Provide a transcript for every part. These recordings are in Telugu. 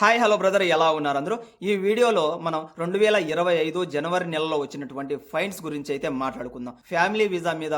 హాయ్ హలో బ్రదర్ ఎలా ఉన్నారు అందరూ? ఈ వీడియోలో మనం రెండు వేల ఇరవై ఐదు జనవరి నెలలో వచ్చినటువంటి ఫైన్స్ గురించి అయితే మాట్లాడుకుందాం. ఫ్యామిలీ వీసా మీద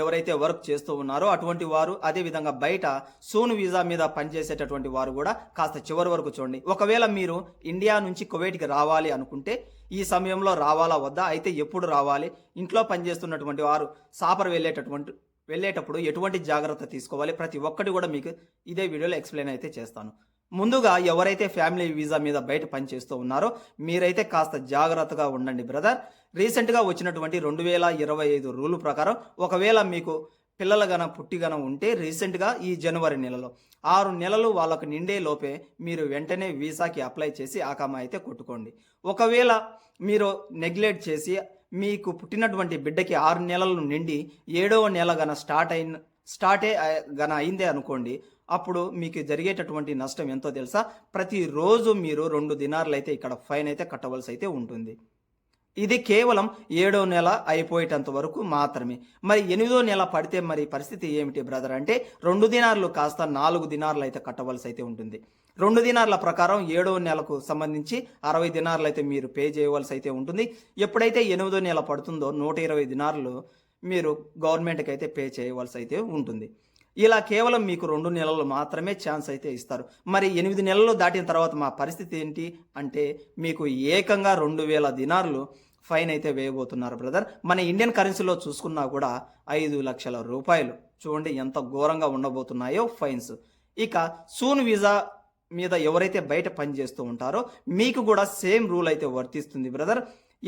ఎవరైతే వర్క్ చేస్తూ ఉన్నారో అటువంటి వారు అదే విధంగా బయట సూన్ వీసా మీద పనిచేసేటటువంటి వారు కూడా కాస్త చివరి వరకు చూడండి. ఒకవేళ మీరు ఇండియా నుంచి కువైట్కి రావాలి అనుకుంటే ఈ సమయంలో రావాలా వద్దా? అయితే ఎప్పుడు రావాలి? ఇంట్లో పనిచేస్తున్నటువంటి వారు సాపర్ వెళ్ళేటటువంటి వెళ్ళేటప్పుడు ఎటువంటి జాగ్రత్త తీసుకోవాలి? ప్రతి ఒక్కటి కూడా మీకు ఇదే వీడియోలో ఎక్స్ప్లెయిన్ అయితే చేస్తాను. ముందుగా ఎవరైతే ఫ్యామిలీ వీసా మీద బయట పనిచేస్తూ ఉన్నారో మీరైతే కాస్త జాగ్రత్తగా ఉండండి బ్రదర్. రీసెంట్గా వచ్చినటువంటి రెండు వేల ఇరవై ఐదు రూల్ ప్రకారం ఒకవేళ మీకు పిల్లలు గన పుట్టి గన ఉంటే రీసెంట్గా ఈ జనవరి నెలలో ఆరు నెలలు వాళ్ళకు నిండే లోపే మీరు వెంటనే వీసాకి అప్లై చేసి ఆకామ అయితే కొట్టుకోండి. ఒకవేళ మీరు నెగ్లెక్ట్ చేసి మీకు పుట్టినటువంటి బిడ్డకి ఆరు నెలలు నిండి ఏడవ నెల గన స్టార్ట్ అయిన స్టార్టే గన అయిందే అనుకోండి అప్పుడు మీకు జరిగేటటువంటి నష్టం ఎంతో తెలుసా? ప్రతిరోజు మీరు రెండు దినార్లు అయితే ఇక్కడ ఫైన్ అయితే కట్టవలసి అయితే ఉంటుంది. ఇది కేవలం ఏడో నెల అయిపోయేటంత వరకు మాత్రమే. మరి ఎనిమిదో నెల పడితే మరి పరిస్థితి ఏమిటి బ్రదర్ అంటే రెండు దినార్లు కాస్త నాలుగు దినార్లు అయితే కట్టవలసి అయితే ఉంటుంది. రెండు దినార్ల ప్రకారం ఏడో నెలకు సంబంధించి అరవై దినార్లు అయితే మీరు పే చేయవలసి అయితే ఉంటుంది. ఎప్పుడైతే ఎనిమిదో నెల పడుతుందో నూట ఇరవై దినార్లు మీరు గవర్నమెంట్కి అయితే పే చేయవలసి అయితే ఉంటుంది. ఇలా కేవలం మీకు రెండు నెలలు మాత్రమే ఛాన్స్ అయితే ఇస్తారు. మరి ఎనిమిది నెలలు దాటిన తర్వాత మా పరిస్థితి ఏంటి? అంటే మీకు ఏకంగా రెండు వేల దినార్లు ఫైన్ అయితే వేయబోతున్నారు బ్రదర్ మన ఇండియన్ కరెన్సీలో చూసుకున్నా కూడా ఐదు లక్షల రూపాయలు. చూడండి ఎంత ఘోరంగా ఉండబోతున్నాయో ఫైన్స్ ఇక సూన్ వీసా మీద ఎవరైతే బయట పనిచేస్తూ ఉంటారో మీకు కూడా సేమ్ రూల్ అయితే వర్తిస్తుంది బ్రదర్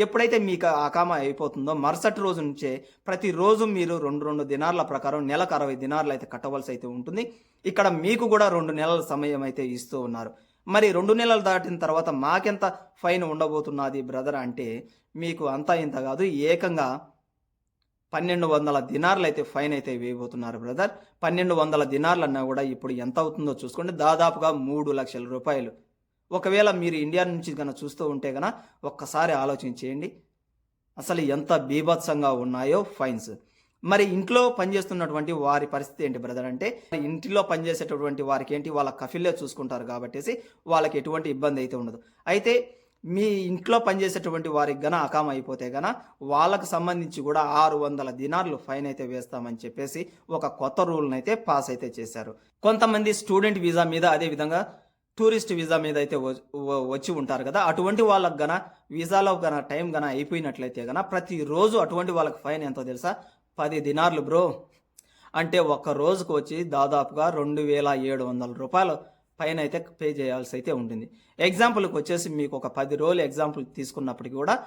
ఎప్పుడైతే మీకు అకామ అయిపోతుందో మరుసటి రోజు నుంచే ప్రతిరోజు మీరు రెండు రెండు దినార్ల ప్రకారం నెలకు అరవై దినార్లు అయితే కట్టవలసి అయితే ఉంటుంది. ఇక్కడ మీకు కూడా రెండు నెలల సమయం అయితే ఇస్తూ ఉన్నారు. మరి రెండు నెలలు దాటిన తర్వాత మాకెంత ఫైన్ ఉండబోతున్నది బ్రదర్ అంటే మీకు అంతా ఇంత కాదు ఏకంగా పన్నెండు వందల దినార్లు అయితే ఫైన్ అయితే వేయబోతున్నారు బ్రదర్. పన్నెండు వందల దినార్లు అన్నా కూడా ఇప్పుడు ఎంత అవుతుందో చూసుకోండి. దాదాపుగా మూడు లక్షల రూపాయలు ఒకవేళ మీరు ఇండియా నుంచి కనుక చూస్తూ ఉంటే కనుక ఒక్కసారి ఆలోచించేయండి అసలు ఎంత బీభత్సంగా ఉన్నాయో ఫైన్స్. మరి ఇంట్లో పనిచేస్తున్నటువంటి వారి పరిస్థితి ఏంటి బ్రదర్ అంటే ఇంటిలో పనిచేసేటటువంటి వారికి ఏంటి వాళ్ళ కఫిల్లే చూసుకుంటారు కాబట్టి వాళ్ళకి ఎటువంటి ఇబ్బంది అయితే ఉండదు. అయితే మీ ఇంట్లో పనిచేసేటువంటి వారికి గన అకామ అయిపోతే గన వాళ్ళకు సంబంధించి కూడా ఆరు వందల దినార్లు ఫైన్ అయితే వేస్తామని చెప్పేసి ఒక కొత్త రూల్ని అయితే పాస్ అయితే చేశారు. కొంతమంది స్టూడెంట్ వీసా మీద అదే విధంగా టూరిస్ట్ వీసా మీద అయితే వ- వచ్చి ఉంటారు కదా అటువంటి వాళ్ళకి గన వీసాలో గన టైం గన అయిపోయినట్లయితే గన ప్రతిరోజు అటువంటి వాళ్ళకి ఫైన్ ఎంతో తెలుసా? పది దినార్లు బ్రో. అంటే ఒక్క రోజుకు వచ్చి దాదాపుగా రెండు వేల ఏడు వందల రూపాయలు పైన అయితే పే చేయాల్సి అయితే ఉంటుంది. ఎగ్జాంపుల్కి వచ్చేసి మీకు ఒక పది రోజులు ఎగ్జాంపుల్ తీసుకున్నప్పటికీ కూడా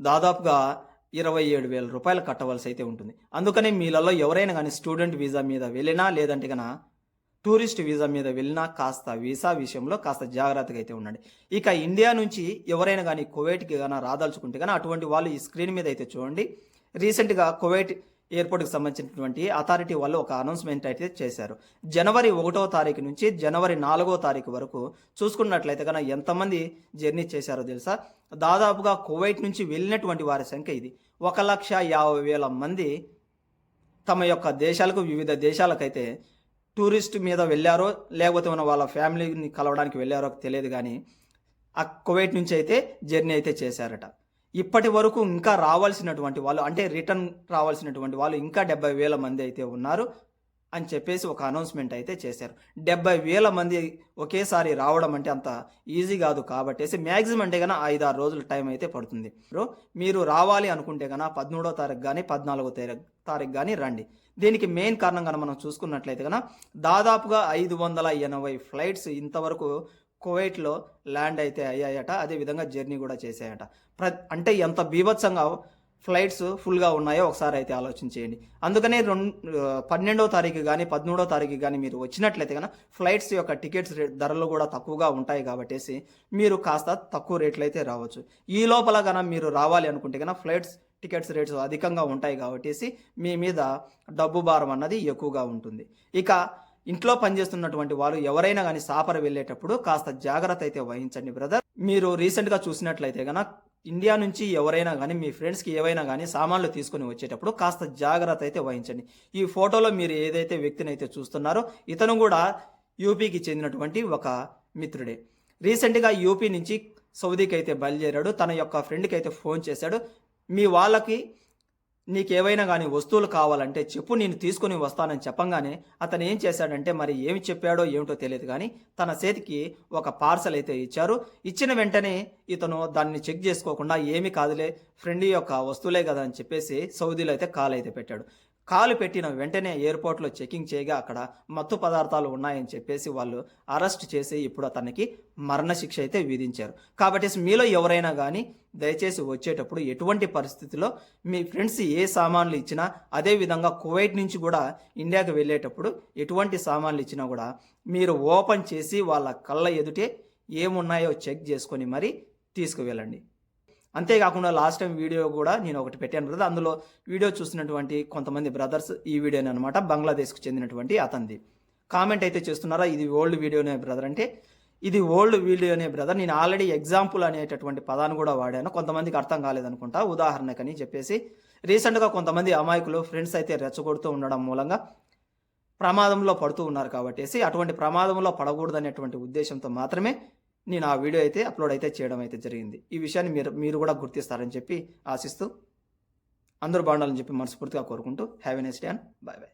దాదాపుగా ఇరవై ఏడు వేల రూపాయలు కట్టవలసి అయితే ఉంటుంది. అందుకని మీలలో ఎవరైనా కానీ స్టూడెంట్ వీసా మీద వెళ్ళినా లేదంటే కనుక టూరిస్ట్ వీసా మీద వెళ్ళినా కాస్త వీసా విషయంలో కాస్త జాగ్రత్తగా అయితే ఉండండి. ఇక ఇండియా నుంచి ఎవరైనా కానీ కువైట్కి కానీ రాదలుచుకుంటే కానీ అటువంటి వాళ్ళు ఈ స్క్రీన్ మీద అయితే చూడండి. రీసెంట్గా కువైట్ ఎయిర్పోర్ట్కి సంబంధించినటువంటి అథారిటీ వాళ్ళు ఒక అనౌన్స్మెంట్ అయితే చేశారు. జనవరి ఒకటో తారీఖు నుంచి జనవరి నాలుగో తారీఖు వరకు చూసుకున్నట్లయితే కనుక ఎంతమంది జర్నీ చేశారో తెలుసా? దాదాపుగా కువైట్ నుంచి వెళ్ళినటువంటి వారి సంఖ్య ఇది. ఒక లక్ష యాభై వేల మంది తమ యొక్క దేశాలకు వివిధ దేశాలకైతే టూరిస్ట్ మీద వెళ్ళారో లేకపోతే మన వాళ్ళ ఫ్యామిలీని కలవడానికి వెళ్ళారో తెలియదు కానీ ఆ కువైట్ నుంచి అయితే జర్నీ అయితే చేశారట. ఇప్పటి వరకు ఇంకా రావాల్సినటువంటి వాళ్ళు అంటే రిటర్న్ రావాల్సినటువంటి వాళ్ళు ఇంకా డెబ్బై వేల మంది అయితే ఉన్నారు అని చెప్పేసి ఒక అనౌన్స్మెంట్ అయితే చేశారు. డెబ్బై వేల మంది ఒకేసారి రావడం అంటే అంత ఈజీ కాదు కాబట్టేసి మ్యాక్సిమం అంటే కన్నా ఐదు ఆరు రోజులు టైం అయితే పడుతుంది. మీరు రావాలి అనుకుంటే కన్నా పదమూడో తారీఖు కానీ పద్నాలుగో తారీఖు తారీఖు కానీ రండి. దీనికి మెయిన్ కారణం కనుక మనం చూసుకున్నట్లయితే కన్నా దాదాపుగా ఐదు వందల ఎనభై ఫ్లైట్స్ ఇంతవరకు కువైట్లో ల్యాండ్ అయితే అయ్యాయట. అదేవిధంగా జర్నీ కూడా చేశాయట. ప్ర అంటే ఎంత బీభత్సంగా ఫ్లైట్స్ ఫుల్గా ఉన్నాయో ఒకసారి అయితే ఆలోచించేయండి అందుకనే రెండు పన్నెండో తారీఖు కానీ పదమూడో తారీఖు కానీ మీరు వచ్చినట్లయితే కనుక ఫ్లైట్స్ యొక్క టికెట్స్ రేట్ ధరలు కూడా తక్కువగా ఉంటాయి కాబట్టేసి మీరు కాస్త తక్కువ రేట్లు అయితే రావచ్చు. ఈ లోపల కనుక మీరు రావాలి అనుకుంటే కనుక ఫ్లైట్స్ టికెట్స్ రేట్స్ అధికంగా ఉంటాయి కాబట్టి మీ మీద డబ్బు భారం అన్నది ఎక్కువగా ఉంటుంది. ఇక ఇంట్లో పనిచేస్తున్నటువంటి వారు ఎవరైనా కానీ సాపర వెళ్ళేటప్పుడు కాస్త జాగ్రత్త అయితే వహించండి బ్రదర్. మీరు రీసెంట్గా చూసినట్లయితే కనుక ఇండియా నుంచి ఎవరైనా కానీ మీ ఫ్రెండ్స్కి ఏవైనా కానీ సామాన్లు తీసుకొని వచ్చేటప్పుడు కాస్త జాగ్రత్త అయితే వహించండి. ఈ ఫోటోలో మీరు ఏదైతే వ్యక్తిని అయితే చూస్తున్నారో ఇతను కూడా యూపీకి చెందినటువంటి ఒక మిత్రుడే. రీసెంట్గా యూపీ నుంచి సౌదీకి అయితే బయలుదేరాడు. తన యొక్క ఫ్రెండ్కి అయితే ఫోన్ చేశాడు. మీ వాళ్ళకి నీకేవైనా కానీ వస్తువులు కావాలంటే చెప్పు నేను తీసుకుని వస్తానని చెప్పంగానే అతను ఏం చేశాడంటే మరి ఏమి చెప్పాడో ఏమిటో తెలియదు కానీ తన చేతికి ఒక పార్సల్ అయితే ఇచ్చారు. ఇచ్చిన వెంటనే ఇతను దాన్ని చెక్ చేసుకోకుండా ఏమి కాదులే ఫ్రెండ్ యొక్క వస్తువులే కదా అని చెప్పేసి సౌదీలో అయితే కాల్ అయితే పెట్టాడు. కాలు పెట్టిన వెంటనే ఎయిర్పోర్ట్లో చెకింగ్ చేయగా అక్కడ మత్తు పదార్థాలు ఉన్నాయని చెప్పేసి వాళ్ళు అరెస్ట్ చేసి ఇప్పుడు అతనికి మరణశిక్ష అయితే విధించారు. కాబట్టి మీలో ఎవరైనా కానీ దయచేసి వచ్చేటప్పుడు ఎటువంటి పరిస్థితిలో మీ ఫ్రెండ్స్ ఏ సామాన్లు ఇచ్చినా అదే విధంగా కువైట్ నుంచి కూడా ఇండియాకి వెళ్ళేటప్పుడు ఎటువంటి సామాన్లు ఇచ్చినా కూడా మీరు ఓపెన్ చేసి వాళ్ళ కళ్ళ ఎదుటే ఏమున్నాయో చెక్ చేసుకొని మరి తీసుకువెళ్ళండి. అంతేకాకుండా లాస్ట్ టైం వీడియో కూడా నేను ఒకటి పెట్టాను బ్రదర్. అందులో వీడియో చూసినటువంటి కొంతమంది బ్రదర్స్ ఈ వీడియోని అనమాట బంగ్లాదేశ్కు చెందినటువంటి అతనిది. కామెంట్ అయితే చేస్తున్నారా? ఇది ఓల్డ్ వీడియోనే బ్రదర్ అంటే ఇది ఓల్డ్ వీడియోనే బ్రదర్. నేను ఆల్రెడీ ఎగ్జాంపుల్ అనేటటువంటి పదాన్ని కూడా వాడాను. కొంతమందికి అర్థం కాలేదనుకుంటా. ఉదాహరణకని చెప్పేసి రీసెంట్గా కొంతమంది అమాయకులు ఫ్రెండ్స్ అయితే రెచ్చగొడుతూ ఉండడం మూలంగా ప్రమాదంలో పడుతూ ఉన్నారు కాబట్టి అటువంటి ప్రమాదంలో పడకూడదనేటువంటి ఉద్దేశంతో మాత్రమే నేను ఆ వీడియో అయితే అప్లోడ్ అయితే చేయడం అయితే జరిగింది. ఈ విషయాన్ని మీరు మీరు కూడా గుర్తిస్తారని చెప్పి ఆశిస్తూ అందరూ బాగుండాలని చెప్పి మనస్ఫూర్తిగా కోరుకుంటూ have a day and bye bye